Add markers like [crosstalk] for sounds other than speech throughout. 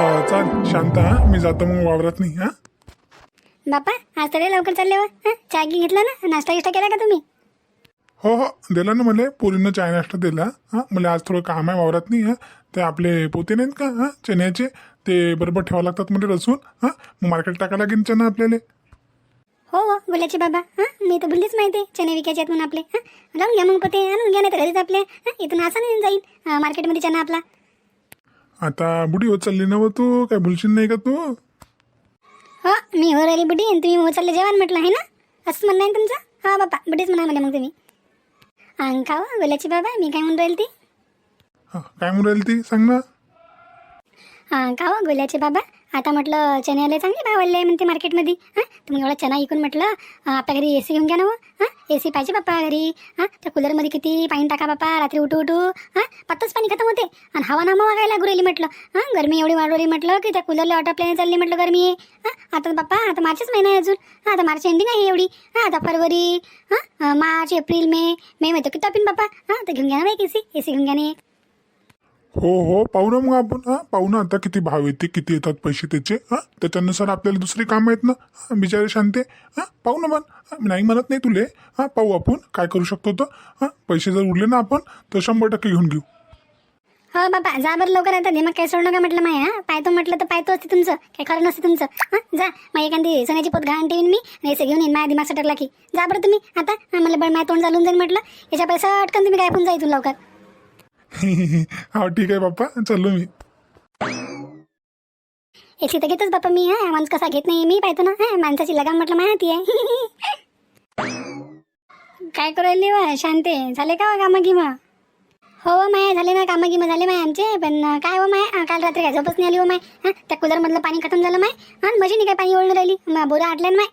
चाल शांत हा मी जातो मग वावरात नाही हा? बापा आज तरी लवकर चालले हो हं? चहा घी घेतला ना? नाश्ता गिष्टा केला का तुम्ही? हो हो दिला ना मला पोरीनं चाय नाश्ता दिला हा? मला आज थोडं काम आहे वावरात नाही हा? ते आपले पोते नाहीत का हा? चण्याचे ते बरोबर ठेवावं लागतात म्हणजे रसून हा? मग मार्केट टाकायला लागेल चना आपल्याला. हो हो बोलायचे बाबा हां? मी तर भुललीच माहिती चणे विकायचे आहेत म्हणून आपले हां? जाऊन घ्या मग पोते आणून घ्या नाही तर घरीच आपले हं? इथून असं नाही जाईल मार्केटमध्ये चणा आपला. आता बुडी होत चालली ना व तू? काय भुलशील नाही का तू? हो मी हो राहिली बुडी आणि तुम्ही हो चालले जेवण म्हटलं आहे ना? असंच म्हणणं आहे तुमचं? हा बापा बुडीच म्हणा मला मग तुम्ही. अंग खावा बोलायची बाबा मी काय म्हणून राहील ती? हा काय म्हणून राहील ती? सांग ना. हां का हो गोल्याचे बाबा आता म्हटलं चण्याला चांगले भाव आले म्हणते मार्केटमध्ये. हां? तुम्ही एवढा चणा ऐकून म्हटलं आपल्या घरी ए सी घेऊन घ्या ना हो. हां? ए सी पाहिजे बाप्पा घरी. हां? त्या कूलरमध्ये किती पाणी टाका बाप्पा रात्री उठू उठू. हां? पातच पाणी खतम होते. आणि हवा नामा वागायला लागू राहिली म्हटलं. हां? गरमी एवढी वाढवली म्हटलं की त्या कूलरला ऑटोप्लेने चालली म्हटलं गरमी. आहे हां? आता बाप्पा आता मार्चच महिना आहे अजून. हां? आता मार्च एंडिंग आहे एवढी. हां? आता फरवरी. हां? March April May. मे मध्ये किती टाकीन बाप्पा हां? तर घेऊन घ्या ना एक ए सी ए सी घेऊन घ्या ना एक. हो हो पाहू ना मग आपण हा पाहू ना आता किती भाव येते किती येतात पैसे त्याचे हा त्याच्यानुसार आपल्याला दुसरी काम आहेत ना हा, बिचारे शांते हा पाहू ना पण नाही म्हणत नाही तुले हा पाहू आपण काय करू शकतो तर हा पैसे जर उरले ना आपण तर शंभर टक्के घेऊन घेऊ. हो बाबा जा बरं लवकर आता मग काय सोडू नका म्हटलं माय हा पायतो म्हटलं तर पायतो असते तुमचं काय खरं नसते तुमचं हां जा मग एखादी सोन्याची पोत घाण ठेवीन मी आणि असं घेऊन येईन माझ्या दिमाग सटकला की जा बरं तुम्ही आता हा, मला बरं माझ्या तोंड चालून जाईल म्हटलं याच्या पैसा अटकन तुम्ही काय पण जाईल लवकर. [laughs] हा ठीक आहे बाप्पा. चाललो मी. याची तर घेतच बाप्पा मी हा? माणूस कसा घेत नाही मी पाहतो ना हा? माणसाची लगाम म्हटलं माहिती आहे. [laughs] काय करू राहिली वा? शांते झाले का कामं गिमं हो माय झाले ना कामं गिमं झाले माय आमचे. पण काय हो माय? काल रात्री काय झोपच नाही आली हो माय हां? त्या कूलरमधलं पाणी खतम झालं माय. हां? मशीन काय पाणी ओळून राहिली? मग बोरा आटल्या ना माय.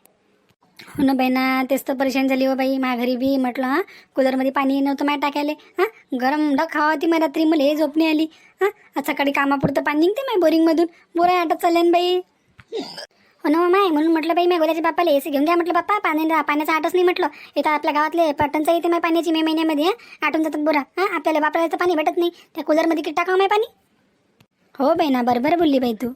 हो ना बाई ना तेच तर परेशान झाली हो बाई. माझ्या घरी बी म्हटलं हां कूलरमध्ये पाणी नव्हतं माय टाकायला. हां गरम डग खावा होती मग रात्री मला हे झोपणी आली. हां आज सकाळी कामापुरतं पाणी निघते माय बोरिंगमधून. बोरा आटत चालले ना बाई. हो ना हो माय म्हणून म्हटलं बाई मी गोल्याच्या बाप्पाला एसी घेऊन घ्या म्हटलं बाप्पा. पाणी पाण्याचा आटच नाही म्हटलं. इथं आपल्या गावातले पटणचं येते माय पाण्याची मे महिन्यामध्ये हां. आटून जातात बोरा. हां आपल्याला वापरायचं पाणी भेटत नाही. त्या कूलरमध्ये किती टाकावं माय पाणी? हो बाई ना बरोबर बोलली बाई तू.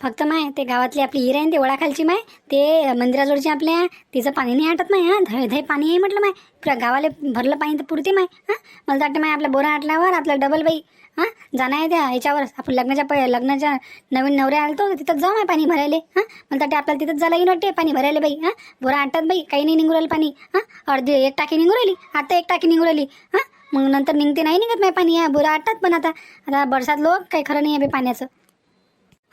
फक्त माय ते गावातली आपली हिरा आहे ते ओळाखालची माय ते मंदिराजवळची आपल्या तिचं पाणी नाही आटत माय हां धय धय पाणी आहे म्हटलं माय. पुरा गावाला भरलं पाणी तर पुरते माय हां. मला तर वाटतं माय आपल्या बोरा आटल्यावर आपलं डबल बाई हां. जाणं आहे त्या ह्याच्यावर आपण लग्नाच्या प लग्नाच्या नवीन नवऱ्या आलतो तिथंच जाऊ माय पाणी भरायले हां. मला तर आपल्याला तिथंच जायला येईन वाटते पाणी भरायला बाई हां. बोरा आटत बाई काही नाही निघू राहिलं पाणी हां. अर्धी एक टाकी निघू राहिली आता एक टाकी निघू राहिली हां. मग नंतर निघते नाही निघत माय पाणी या बोरा आटतात पण आता आता बरसात लोक काही खरं नाही आहे पाण्याचं.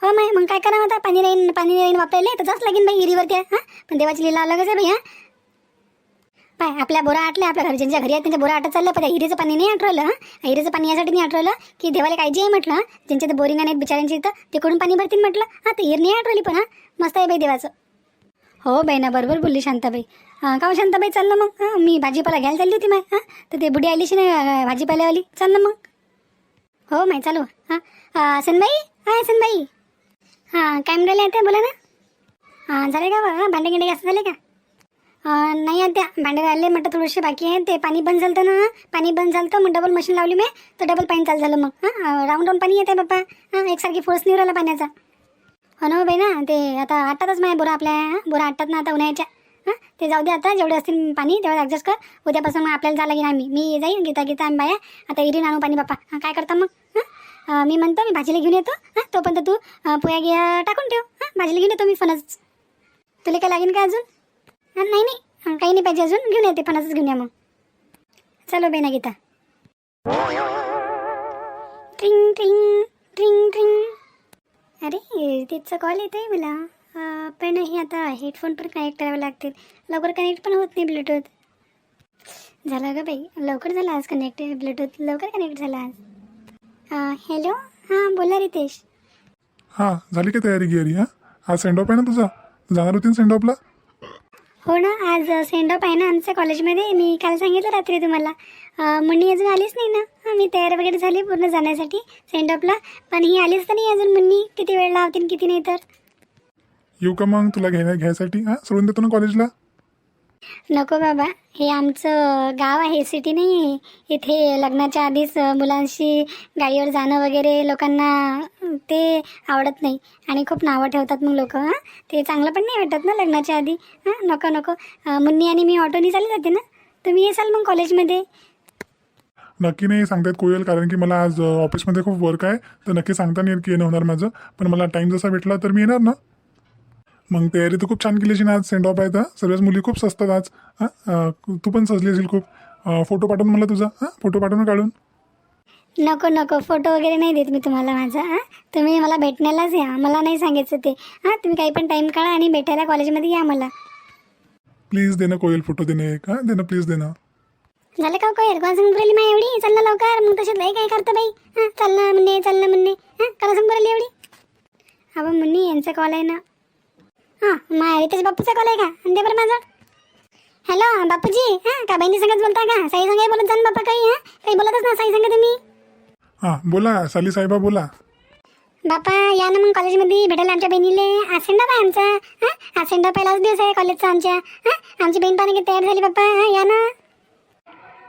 हो माय मग काय करा आता? पाणी राहीन पाणी राहीन वापरायला तर जास्त लागेल बाई हिरीवरती हां? पण देवाची लिला अलगच आहे बाई हां? पाय आपल्या बोरा आटल्या आपल्या घरी ज्यांच्या घरी आहेत त्यांच्या बोरा आटत चाललं पण त्या हिरीचं पाणी नाही आठवलं हां? हिरीचं पाणी यासाठी नाही आठवलं की देवाला काळजी आहे म्हटलं हां? ज्यांच्या बोरिंग नाहीत बिचाऱ्यांची इथं तिकडून पाणी भरतील म्हटलं हां? तर हिर नाही आठवली पण हां? मस्त आहे बाई देवाचं. हो बाई ना बरोबर बोलली शांताबाई. हां का हो शांताबाई चाल ना मग हां? मी भाजीपाला घ्यायला चालली होती माय हां? तर ते बुडी आलीशी नाही भाजीपाल्यावाली चाल ना मग. हो माय चालू हां? सनबाई? हाय सनबाई. हां काय म्हणले आता बोला ना. हां झाले का बा? भांडे गिंडे जास्त झाले का? नाही आता भांडे राहिले म्हटलं थोडेसे बाकी आहे. ते पाणी बंद झालं ना. पाणी बंद झालं तर मग डबल मशीन लावली मी. तर डबल पाणी चालू झालं मग. हां राऊंड राऊंड पाणी येते बाप्पा. हां एकसारखी फोर्स नाही राहिला पाण्याचा. हो ना हो बाई ना. ते आता आटतातच माझ्या बोरा आपल्या. बोरा आटतात ना आता उन्हाळ्याच्या. हां ते जाऊ दे आता. जेवढे असतील पाणी तेवढं ॲडजस्ट कर. उद्यापासून मग आपल्याला जायला लागेल आम्ही. मी जाईन गीता गीता आम्ही बाया. आता इरीन आणू पाणी बाप्पा. हां काय करता मग? हां? मी म्हणतो मी भाजीला घेऊन येतो. हां तोपर्यंत तू पोया गिया टाकून ठेव. हां भाजीला घेऊन येतो मी फणस. तुला काय लागेल का अजून? हां नाही नाही. काही नाही पाहिजे अजून. घेऊन येते फणसच घेऊन या मग. चलो बेना गीता. ट्रिंग ट्रिंग ट्रिंग ट्रिंग. अरे तिथचा कॉल येत आहे मला पण हे आता हेडफोन पण कनेक्ट करावे लागतील. लवकर कनेक्ट पण होत नाही ब्लूटूथ झालं का बाई. लवकर झालं आज कनेक्ट ब्लूटूथ लवकर कनेक्ट झाला आज. हॅलो हां बोला रितेश. हा झाली का तयारी गियारी हा? आज सेंड ऑफ आहे ना तुझा? जाणार होती ना सेंड ऑफला हो ना आज सेंड ऑफ आहे ना आमच्या कॉलेजमध्ये मी काल सांगितलं रात्री तुम्हाला. अं, मुन्नी अजून आलीच नाही ना? हां, मी तयार वगैरे झाली पूर्ण जाण्यासाठी सेंड ऑफला पण ही आलीच तर नाही अजून मुन्नी. किती वेळ लावतील किती नाही तर? येऊ का मग तुला घ्यायला घ्यायसाठी? हा सोडून देतो ना कॉलेजला नको बाबा हे आमचं गाव आहे सिटी नाही आहे. इथे लग्नाच्या आधीच मुलांशी गाडीवर जाणं वगैरे लोकांना ते आवडत नाही. आणि खूप नावं ठेवतात मग लोक हां? ते चांगलं पण नाही वाटत ना लग्नाच्या आधी? हां? नको नको. मुन्नी आणि मी ऑटोनी चालली जाते ना? तुम्ही येसाल मग कॉलेजमध्ये नक्की नाही सांगतात कोयल कारण की मला आज ऑफिसमध्ये खूप वर्क आहे. तर नक्की सांगता नाही येत की येणं होणार माझं. पण मला टाईम जसा भेटला तर मी येणार ना? मग तयारी तर खूप छान केली असेल आज सेंड ऑफ आहे तर. सर्वच मुली खूप सजतात आज. हां? तू पण सजली असेल खूप. फोटो पाठवून मला तुझा. हां? फोटो पाठवून काढून. नको नको. फोटो वगैरे नाही देत मी तुम्हाला माझा हां? तुम्ही मला भेटण्यालाच या. मला नाही सांगायचं ते. हां? तुम्ही काही पण टाईम काढा आणि भेटायला कॉलेजमध्ये या मला. प्लीज दे ना कोयल फोटो देणे एक. हां? दे ना प्लीज दे ना. झालं का कोयल? कोण सांगून राहिली मा एवढी? चल ना लवकर. मग तशात लय काय करतं बाई? हां? चल ना म्हणणे चल ना म्हणणे हां? करा सांगून राहिली एवढी? अबा मुन्नी यांचा कॉल आहे ना. हां मा रितेश बापूचा कॉल आहे का? आणि दे बरं माझं. हॅलो बापूजी. हां का बहिणी संगत बोलता का? साई संग बोलत जा ना बाप्पा काही हां? काही बोलतच ना साई संग तुम्ही? हां बोला साली साहेबा बोला. बापा या ना मग कॉलेजमध्ये भेटायला आमच्या बहिणीले. आज आहे आमचा हां? आज पहिलाच दिवस आहे कॉलेजचा आमच्या हां? आमची बहीण पाणी तयार झाली बाप्पा हां? या ना.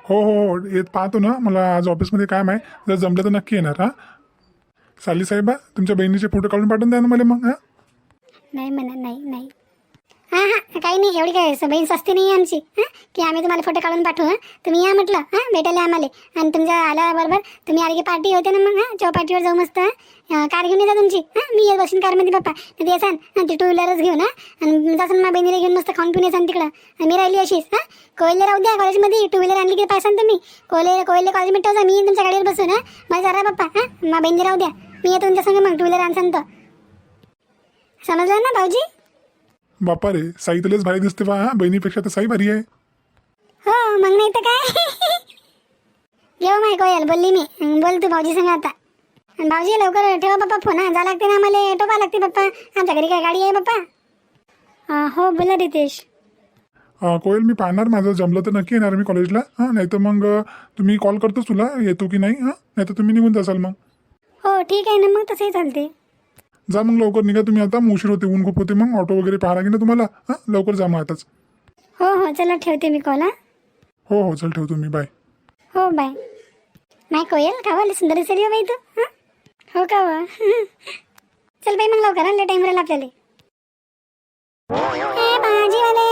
हो हो हो येत पाहतो ना. मला आज ऑफिसमध्ये काम आहे. जर जमलं तर नक्की येणार हां? साली साहेबा तुमच्या बहिणीचे फोटो काढून पाठवून द्या ना मला मग हां? नाही म्हणा नाही नाही. हां हां काही नाही एवढी काय बहीण सस्ती नाही आहे आमची हां? की आम्ही तुम्हाला फोटो काढून पाठवू हां? तुम्ही या म्हटलं हां भेटायला आम्हाला. आणि तुमच्या आल्याबरोबर तुम्ही आली की पार्टी होते ना मग हां? चौपाटीवर जाऊ मस्त हां? कार घेऊन येता तुमची हां? मी येत बसून कारमध्ये पप्पा. ते येसान हां ती टू व्हीलरच घेऊन हां? आणि जासान मग बहिणीला घेऊन मस्त खाऊन पिऊन येसान तिकडं. आणि मी राहिली अशीच हां? कोयले राहू द्या कॉलेजमध्ये टू व्हीलर आणली की पायसान तुम्ही. कोयले कोयले कॉलेजमध्ये ठेवा मी तुमच्या गाडीवर बसून हां? माझा जरा पप्पा हां? मग बहिणी राहू द्या. मी येतो तुमच्या संग मग टू व्हीलर आणसान तर समजलं ना भाऊजी? बापा रे साई तुलाच भारी दिसते बा हां? बहिणीपेक्षा तर साई भारी आहे. हो मग नाही तर काय? घेऊ माय कोयल बोलली मी. बोल तू भाऊजी सांगा आता. भाऊजी लवकर ठेवा बाप्पा फोन हा? जा लागते ना आम्हाला टोपा लागते बाप्पा. आमच्या घरी काय गाडी आहे बाप्पा? अं, हो बोला रितेश. अं, कोयल मी पाहणार माझं जमलं तर नक्की येणार मी कॉलेजला हां? नाही तर मग अं, तुम्ही कॉल करतोच तुला येतो की नाही हां? नाही तर तुम्ही निघून जासाल मग. हो ठीक आहे ना मग तसंही चालते. जा मग लवकर निघा. तुम्ही आता मग उशीर होते ऊन खूप होते मग ऑटो वगैरे पाहा लागेल ना तुम्हाला. हां लवकर जा मग आताच. हो हो चला ठेवते मी कॉल हा. हो हो चल ठेवतो मी. बाय हो बाय माय कोयल का वाले सुंदर दिसली हो बाई तू हं? हो का वा? [laughs] चल बाई मग लवकर लय टाइम राहिला आपल्याला. ए भाजीवाले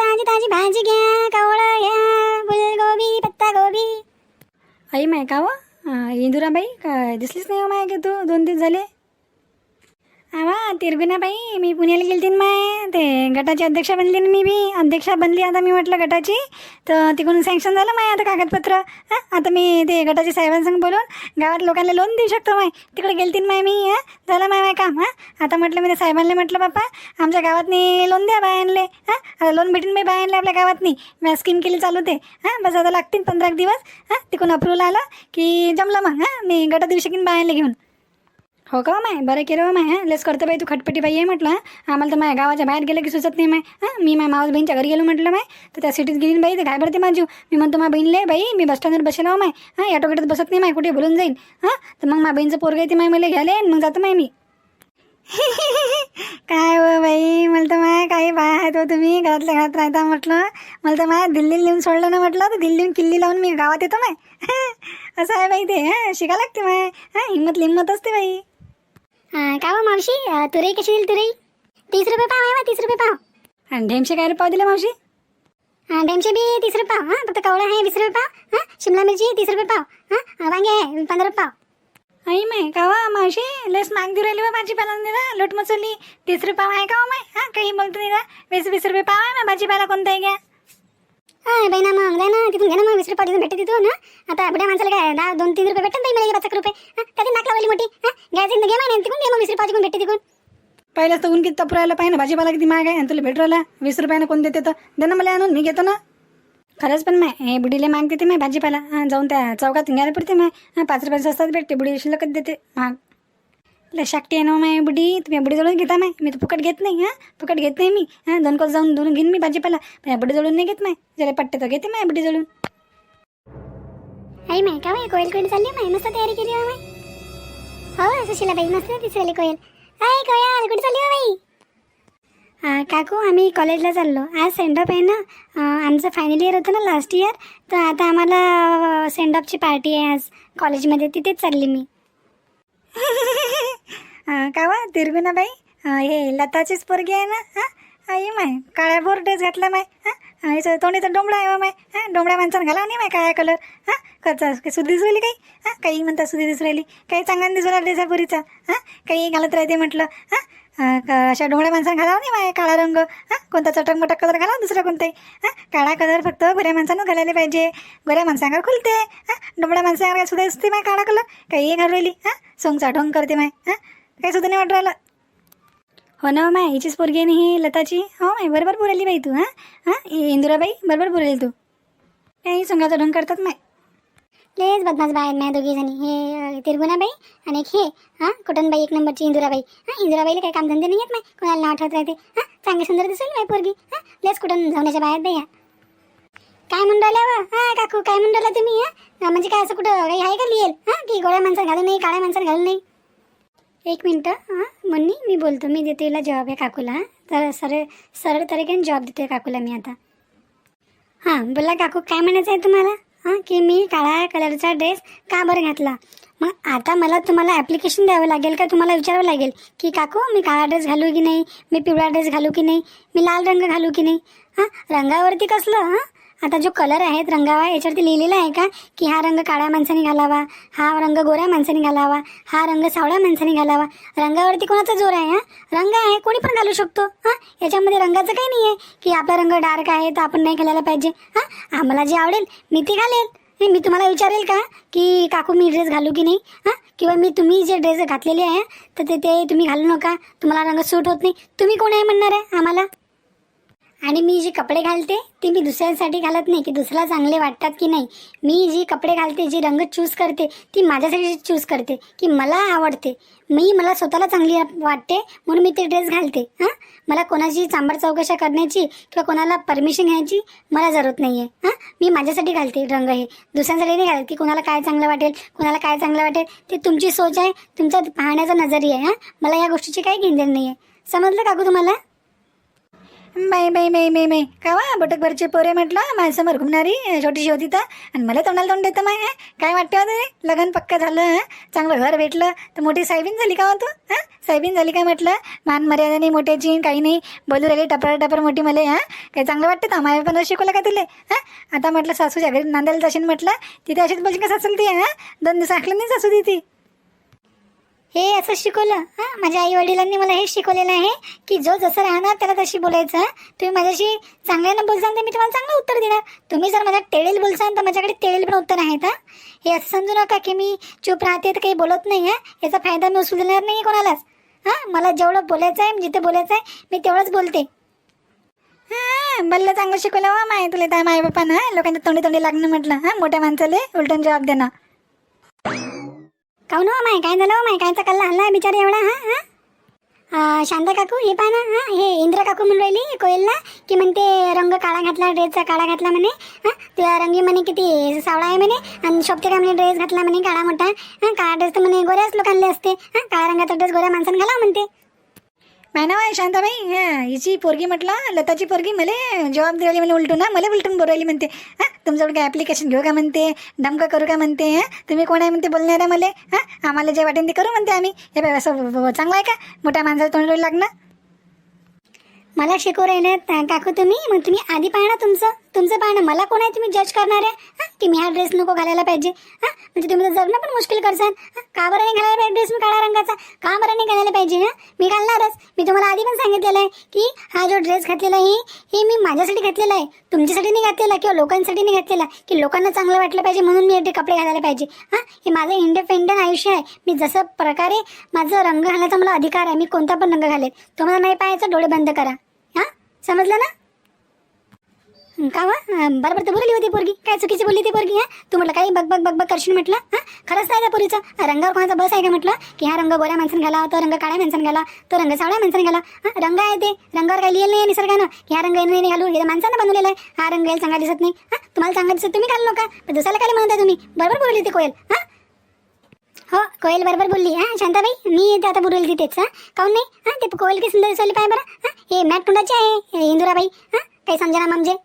ताजी ताजी भाजी घ्या कवळं घ्या फुलगोबी पत्ता गोबी आई माय का व? इंदुराबाई काय दिसलीच नाही हो माय की तू दोन दिवस झाले. आवा तिरगुना बाई मी पुण्याला गेलती ना माय. ते गटाची अध्यक्षा बनली ना मी बी. अध्यक्षा बनली आता मी म्हटलं गटाची. तर तिकडून सँक्शन झालं माय आता कागदपत्र. हां आता मी ते गटाची साहेबांसंग बोलून गावात लोकांना लोन देऊ शकतो माय. तिकडे गेलतीन माय मी हां. झालं माय माय काम हां. आता म्हटलं मी त्या साहेबांना म्हटलं बाप्पा आमच्या गावातनी लोन द्या बायांले हां. आता लोन भेटून बाई बायांले आपल्या गावातनी. मी स्कीम केली चालू ते हां. बस आता लागतील पंधरा एक दिवस हां. तिकडून अप्रूव्हल आलं की जमलं मग हां. मी गटा देऊ शकीन बायांले घेऊन. हो का माय? बरं केलं हो माय हां? लस करतो बाई तू खटपटी बाई आहे म्हटलं आम्हाला तर माझ्या गावाच्या बाहेर गेलं की सुचत नाही माय हां? मी माझ्या मावस बहीणच्या घरी गेलो म्हटलं माय तर त्या सिटीत गेली बाई तर काय भरते माझी? मी म्हणतो माझ्या बहीणले बाई मी बस स्टँडवर बसेल हो माय हां? ऑटो गटात बसत नाही माय कुठे बोलून जाईल हां? तर मग माझ्या बहीणचं पोरगं येते माय मला घ्यायला आणि मग जातो माय मी. [laughs] काय हो बाई मला तर माय काही बाय आहेत हो तुम्ही घरातल्या घरात राहता म्हटलं. मला तर माय दिल्लीला लिहून सोडलं ना म्हटलं तर दिल्लीहून किल्ली लावून मी गावात येतो माय. [laughs] असं आहे बाई ते हां? शिका लागते माय हां? हिंमत हिंमत असते बाई. अं, का हो मावशी? अं, तुरई कशी दिली तुरई? तीस रुपये पाव आहे बा तीस रुपये पाव. आणि ढेमशे काय रे पाव दिले मावशी? हां डेमचे बी तीस रुपये पाव हां फक्त कवळा आहे वीस रुपये पाव हां शिमला मिरची तीस रुपये पाव हां वांगे आहे पंधरा रुपये पाव. आई माय का वा मावशी? लस माग देऊ राहिली बा भाजीपाला निरा लोट मचोली तीस रुपये पाव आहे का हो माय? हां काही बोलतो निरा वीस वीस रुपये पाव आहे ना भाजीपाला कोणताही घ्या. हां बाई ना मग ना तिथून घेणं ना मग वीस रुपये तिथून भेटते तिथून आता बुड्या माणसाला काय दहा दोन तीन रुपये भेटतात बाई मला पाच रुपये. हां कधी नाक लावली मोठी हां. घ्यायचं घे माहिती तिकून घे मग वीस रुपये तिकून भेटते तिकून पहिल्याच तर ऊन किती तपू राहिलं पाहिजे ना भाजीपाला किती महाग आहे आणि तुला भेटू राहिला. वीस रुपयानं कोण देते तर? दे ना मला आणून मी घेतो ना. खरंच पण माय हे बुडीले मागते ते माय भाजीपाला. जाऊन त्या चौकात घ्यायला पडते माय. पाच रुपये स्वस्तात भेटते बुडी शिल्लकच देते. महाग. लय शाकटी आहे ना माय बुडी तुम्ही बुडी जवळून घेता माय मी तर फुकट घेत नाही हां फुकट घेत नाही मी हां दोन कोस जाऊन दोन घेईन मी भाजीपाला पण या बुडी जवळून नाही घेत माय जरा पट्टे तर घेते माय बुडी जवळून आई माय का बाई कोयल कोयल चालली माय मस्त तयारी केली हो माय हो सुशीला बाई मस्त दिसली कोयल हाय कोयल कुठे चालली हो बाई काकू आम्ही कॉलेजला चाललो आज सेंडऑफ आहे ना आमचं फायनल इयर होतं ना लास्ट इयर तर आता आम्हाला सेंडऑफची पार्टी आहे आज कॉलेजमध्ये तिथेच चालली मी का वा तिरबिनाबाई हे लताचीच पोरगी आहे ना? हां? आई माय काळ्या भोर ड्रेस घातला माय हां? याचं तोंडीचा डोंबळा आहे हो माय हां? डोंबळ्या माणसानं घालावं नाही माय काळा कलर हां? कचा सुधी दिसू राहिली काही? हां काही म्हणता सुधी दिसू राहिली काही चांगला दिसू राहिली ड्रेसा पुरीचा हां? काही घालत राहते म्हटलं हां? अशा डोंगळ्या माणसानं घालावं नाही माय काळा रंग हां? कोणता चटकमटक कलर घालावा दुसरा कोणताही हां? काळा कलर फक्त गोऱ्या माणसानं घालायला पाहिजे गोऱ्या माणसांना खुलते हां? डोंबड्या माणसांवर सुद्धा दिसते माय काळा कलर काही घर राहिली हां सोंगचा ढोंग करते माय हां काही सुद्धा नाही वाटू राहिलं हो ना माय हिचीच पोरगी आहे ना ही लताची हो माय बरोबर बोलायली बाई तू हां हां इंदुराबाई बरोबर बोलायली तू काही सोंगाचा ढोंग करतात माय लेच बदमाश बाहेर नाही दोघी जणी हे तिरगुणाबाई आणि एक हे हां कुटनबाई एक नंबरची इंदुराबाई हां इंदुराबाईला काही कामधंदे नाही आहेत माय कोणाला नाव ठेवत राहते हां चांगली सुंदर दिसेल माय पोरगी हां लेच कुठून जाण्याच्या बाहेर बाई ह्या काय म्हणून राहिल्या वा हा काकू काय म्हणून राहिला तुम्ही हां? म्हणजे काय असं कुठं काही आहे का लिहिल हां की गोळ्या माणसाला घालू नाही काळ्या माणसाला घालू नाही एक मिनटं हां मुन्नी मी बोलतो मी देते हिला जॉब आहे काकूला हां. तर सरळ सरळ तरीकेने जॉब देते काकूला मी आता. हां बोला काकू काय म्हणायचं आहे तुम्हाला? हां की मी काळा कलरचा ड्रेस का बरं घातला? मग आता मला तुम्हाला ॲप्लिकेशन द्यावं लागेल का? तुम्हाला विचारावं लागेल की काकू मी काळा ड्रेस घालू की नाही? मी पिवळा ड्रेस घालू की नाही? मी लाल रंग घालू की नाही? हां रंगावरती कसलं हां? आता जो कलर आहेत रंगावा याच्यावरती लिहिलेलं आहे का? की हा रंग काळ्या माणसाने घालावा हा रंग गोऱ्या माणसाने घालावा हा रंग सावळ्या माणसाने घालावा. रंगावरती कोणाचा जोर आहे हा? रंग आहे कोणी पण घालू शकतो हां? याच्यामध्ये रंगाचं काही नाही आहे की आपला रंग डार्क आहे तर आपण नाही घालायला पाहिजे हां? आम्हाला जे आवडेल मी ते घालेल. हे मी तुम्हाला विचारेल का? की काकू मी ड्रेस घालू की नाही हां? किंवा मी तुम्ही जे ड्रेस घातलेले आहे तर ते ते तुम्ही घालू नका तुम्हाला रंग सूट होत नाही. तुम्ही कोण आहे म्हणणार आहे आम्हाला? आणि मी जे कपडे घालते ते मी दुसऱ्यांसाठी घालत नाही की दुसऱ्याला चांगले वाटतात की नाही. मी जी कपडे घालते जी रंग चूज करते ती माझ्यासाठी चूज करते की मला आवडते. मी मला स्वतःला चांगली वाटते म्हणून मी ते ड्रेस घालते. हां? मला कोणाची चांबड चौकशा करण्याची किंवा कोणाला परमिशन घ्यायची मला जरूरत नाही आहे हां? मी माझ्यासाठी घालते रंग हे. दुसऱ्यांसाठी नाही घालत की कोणाला काय चांगलं वाटेल कोणाला काय चांगलं वाटेल. ते तुमची सोच आहे तुमचा पाहण्याचा नजरी आहे. हां? मला या गोष्टीची काही घेणं नाही आहे समजलं काकू तुम्हाला? बाई बाई बाई बाई बाई का वा बटकभरचे पोरे म्हटलं माझ्यासमोर घुमणारी छोटीशी होती तर. आणि मला तोंडाला तोंड देतं माय काय वाटतं होतं रे लग्न पक्क झालं हं? चांगलं घर भेटलं. तर मोठी साहेबीन झाली का हो तू हां? साहेबीन झाली का म्हटलं? मान मर्यादा नाही मोठ्याची काही नाही. बोलू राहिली टपर टपर मोठी मला हां? काही चांगलं वाटतं तर माय पण शिकवलं का तुले हां? आता म्हटलं सासूच्या घरी नांदायला जाशील म्हटलं. तिथे अशीच बोलशील का सासूला ती हां? दोन दिवस आखलं नाही सासू ती ती. हे असं शिकवलं. हां माझ्या आई वडिलांनी मला हे शिकवलेलं आहे की जो जसं राहणार त्याला तशी बोलायचं. तुम्ही माझ्याशी चांगल्यानं बोलसाल तर मी तुम्हाला चांगलं उत्तर देणार. तुम्ही जर माझ्या टेळेल बोलसाल तर माझ्याकडे टेळेल पण उत्तर आहेत हां हे असं समजू नका की मी चूप राहते तर काही बोलत नाही आहे याचा फायदा मी उचलू देणार नाही कोणालाच. हां मला जेवढं बोलायचं आहे जिथे बोलायचं आहे मी तेवढंच बोलते. हां बल्ल चांगलं शिकवलं वा माय तुला त्या माय बापानं लोकांच्या तोंडी तोंडी लागणं म्हटलं हां. मोठ्या माणसाला उलटून जबाब देणं. काऊन हो माय? काय झालं हो माय? कायचा कल्ला हल्ला आहे बिचारा एवढा हां हां? शांता काकू हे पाहा ना हां हे इंद्र काकू म्हणून राहिली कोयलला की म्हणते रंग काळा घातला ड्रेसचा काळा घातला म्हणे हां? तुला रंगी म्हणे किती सावळा आहे म्हणे आणि शोभते का म्हणे ड्रेस घातला म्हणे काळा मोठा हां? काळा ड्रेस तर म्हणे गोऱ्याच लोकांना असते हां? काळ्या रंगाचा ड्रेस गोऱ्या माणसानं घाला म्हणते. माय नाव आहे शांताबाई हां हिची पोरगी म्हटलं लताची पोरगी मला जबाब दिली मला उलटून ना मला उलटून बोलवली म्हणते हां? तुमच्याकडे काय ॲप्लिकेशन घेऊ का म्हणते? धमका करू का म्हणते हां? तुम्ही कोण आहे म्हणते बोलणार आहे मला? हां? आम्हाला जे वाटेल ते करू म्हणते आम्ही. हे बाय असं चांगलं आहे का? मोठ्या माणसाला तोंड लागणं? मला शिकवू राहिलं काकू तुम्ही? मग तुम्ही आधी पाहा ना तुमचं. तुमचं पाहणं मला कोण आहे? तुम्ही जज करणार? आहे की मी हा ड्रेस नको घालायला पाहिजे. हां? म्हणजे तुम्ही तर जगणं पण मुश्किल करसान. हां? का बरं नाही घालायला पाहिजे ड्रेस मी काळ्या रंगाचा. का बरं नाही घालायला पाहिजे? हां? मी घालणारच. मी तुम्हाला आधी पण सांगितलेलं आहे की हा जो ड्रेस घातलेला आहे हे मी माझ्यासाठी घातलेला आहे. तुमच्यासाठी नाही घातलेला किंवा लोकांसाठी नाही घातलेला. की लोकांना चांगलं वाटलं पाहिजे म्हणून मी ते कपडे घालायला पाहिजे. हां? हे माझं इंडिपेंडंट आयुष्य आहे. मी जसं प्रकारे माझं रंग घालण्याचा मला अधिकार आहे मी कोणता पण रंग घालेल तुम्हाला नाही पाहायचं डोळे बंद करा. हां? समजलं ना? का वा? बरोबर तर बोलली होती पोरगी. काय चुकीची बोलली ती पोरगी तू म्हटलं काही बग बग बग बग करशील म्हटलं हा? खरंच नाही त्या पोरीचा? रंगावर कोणाचा बस आहे का म्हटलं? की हा रंग गोऱ्या माणसाने घाला तो रंग काळ्या माणसाने घाला तो रंग सावळ्या माणसाने घाला. हा रंग आहे ते. रंगावर काही लिहिलं नाही निसर्गानं. की हा रंग नाही घालू हे माणसानं बनवलेला आहे. हा रंग यायला चांगला दिसत नाही. हा तुम्हाला चांगला दिसत तुम्ही घालू नका. पण दुसऱ्याला काय म्हणताय तुम्ही? बरोबर बोलली ती कोयल हा? हो कोयल बरोबर बोलली. हा शांताबाई मी ते आता बोलली तेच हा? काऊन नाही? हा ते कोयल की सुंदर दिसली पाय बरं. हा हे मॅट कुंडाची आहे इंदुराबाई. हा काही समजा ना म्हणजे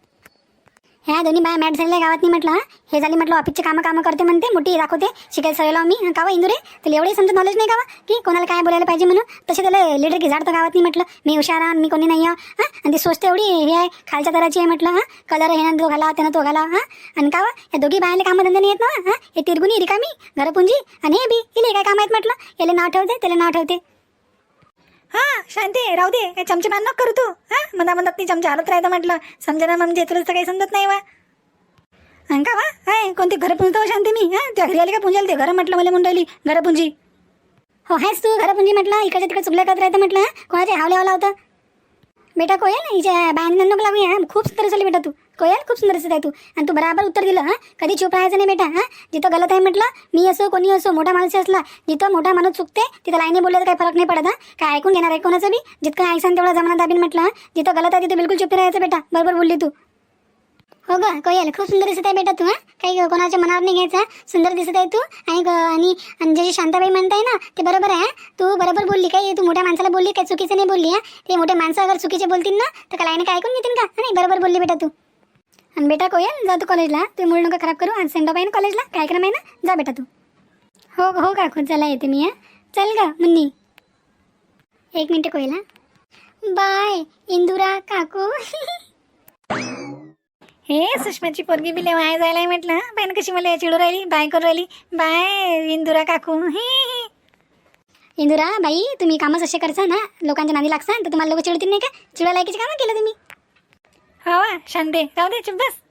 ह्या दोन्ही बाया मॅट झालेल्या गावात नाही म्हटलं हा? हे झाली म्हटलं ऑफिसचे कामं कामं करते म्हणते मोठी दाखवते शिकायला सवय मी कावा इंदुरे? तुला एवढे समजा नॉलेज नाही कावा? की कोणाला काय बोलायला पाहिजे म्हणून? तसे त्याला लिडर की झाडतं गावात नाही म्हटलं मी हुशार आहे, मी कोणी नाही आहे हा? आणि ती सोचते एवढी हे आहे खालच्या तराची आहे म्हटलं हा? कलर हे ना तो घाला त्यानं तो घाला हा? आणि कावा या दोघी बायाले कामं धंदे नाही येत ना हां? हे तिरगुनी रिकामी घरपुंजी आणि हे बी हिले काय काम आहेत म्हटलं? याला नाव ठेवते त्याला नाव ठेवते. हा शांती राहू दे. काय चमचे मान नको करू तू. हा मना मनात ती चमचे हलत राहतं म्हटलं. समजा ना म्हणजे तुला तर काही समजत नाही वा. अंका वा? हाय कोणती घर पुंजतो हो शांती मी? हा त्या घरी आली का पुंजाल ते घर म्हटलं मला म्हणून राहिली घरपुंजी. हो आहेस तू घरपुंजी म्हटलं. इकडच्या तिकडे चुकल्या करत राहतं म्हटलं. हा कोणाच्या हावल्या हवला होतं? बेटा कोयल हिच्या बायांना नको लागू हा खूप सुंदर झाली बेटा तू. कोयल खूप सुंदर दिसत आहे तू. आणि तू बराबर उत्तर दिलं हां? कधी चूप राहायचं नाही बेटा हां? जिथं गलत आहे म्हटलं मी असो कोणी असो मोठा माणूस असला जिथं मोठा माणूस चुकते तिथं लाईने बोलले तर काही फरक नाही पडत हां? काय ऐकून घेणार आहे कोणाचं बी? जितकं ऐकसान तेवढा जमाना दाबीन म्हटलं हां? जिथं गलत आहे तिथं बिलकुल चुप राहायचं बेटा बरोबर बोलली तू. हो ग कोयल खूप सुंदर दिसत आहे बेटा तू हां? काही कोणाच्या मनावर नाही घ्यायचा सुंदर दिसत आहे तू. आणि आणि जे शांताबाई म्हणताय ना ते बरोबर आहे तू बरोबर बोलली काही तू मोठ्या माणसाला बोलली काही चुकीचं नाही बोलली हां? ते मोठे माणसं अगर चुकीचे बोलतील ना तर कलाईने काय ऐकून घेतील का? नाही बरोबर बोलली बेटा तू. आणि बेटा कोयल जा तू कॉलेजला तू मूळ नका खराब करू आणि ऑफ आहे ना कॉलेजला काय आहे ना जा बेटा तू. हो हो काकू चला येते मी हा. चल ग मुन्नी. एक मिनटं कोयला. बाय इंदुरा काकू. [laughs] हे सुषमाची पोरगी बिले वाया जायला म्हटलं बाय कशी मला चिडू राहिली बाय करू राहिली. बाय इंदुरा काकू. हे [laughs] इंदुरा बाई तुम्ही कामच असे करता ना लोकांच्या नादी लागसान तर तुम्हाला लोक चिडतील नाही का? चिडा लायकीचे कामं केलं तुम्ही? हो वा, शांते. राहू दे चुप बस.